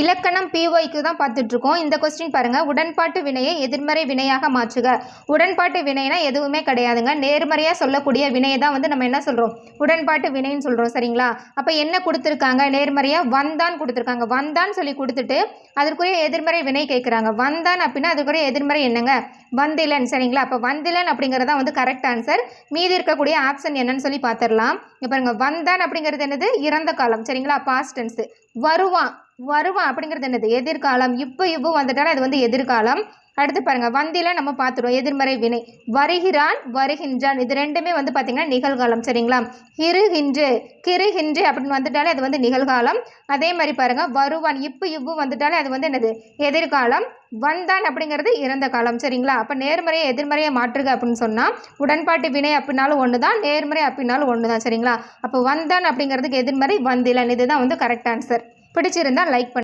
இலக்கணம் பிஒய்க்கு தான் பார்த்துட்டு இருக்கோம் இந்த கொஸ்டின் பாருங்க. உடன்பாட்டு வினையை எதிர்மறை வினையாக மாற்றுக. உடன்பாட்டு வினைனா எதுவுமே கிடையாதுங்க. நேர்மறையாக சொல்லக்கூடிய வினையை தான் வந்து நம்ம என்ன சொல்றோம்? உடன்பாட்டு வினைன்னு சொல்றோம். சரிங்களா? அப்ப என்ன கொடுத்துருக்காங்க? நேர்மறையா வந்தான் கொடுத்துருக்காங்க. வந்தான் சொல்லி கொடுத்துட்டு அதற்குரிய எதிர்மறை வினை கேட்குறாங்க வந்தான் அப்படின்னா அதுக்குரிய எதிர்மறை என்னங்க? வந்திலன் சரிங்களா? அப்போ வந்திலன் அப்படிங்கிறது தான் வந்து கரெக்ட் ஆன்சர் மீதி இருக்கக்கூடிய ஆப்ஷன் என்னன்னு சொல்லி பார்த்துடலாம் இப்போ பாருங்க வந்தான் அப்படிங்கிறது என்னது? இறந்த காலம் சரிங்களா? பாஸ்ட் வருவான். வருவான் அப்படிங்கிறது என்னது? எதிர்காலம். இப்போ இப்போ வந்துட்டாலும் அது வந்து எதிர்காலம். அடுத்து பாருங்கள் வந்தியில் நம்ம பார்த்துருவோம் எதிர்மறை வினை. வருகிறான் வருகின்றான். இது ரெண்டுமே வந்து பார்த்திங்கன்னா நிகழ்காலம் சரிங்களா? இருகின்று கிருகின்று அப்படின்னு வந்துட்டாலே அது வந்து நிகழ்காலம். அதே மாதிரி பாருங்கள் வருவான் இப்போ இவ்வு வந்துட்டாலே அது வந்து என்னது? எதிர்காலம். வந்தான் அப்படிங்கிறது இறந்த காலம் சரிங்களா? அப்போ நேர்மறையை எதிர்மறையை மாற்றுக அப்படின்னு சொன்னால் உடன்பாட்டு வினை அப்படின்னாலும் ஒன்று தான் நேர்மறை அப்படின்னாலும் ஒன்று தான் சரிங்களா? அப்போ வந்தான் அப்படிங்கிறதுக்கு எதிர்மறை வந்திலன். இதுதான் வந்து கரெக்ட் ஆன்சர் பிடிச்சிருந்தா லைக் பண்ணு.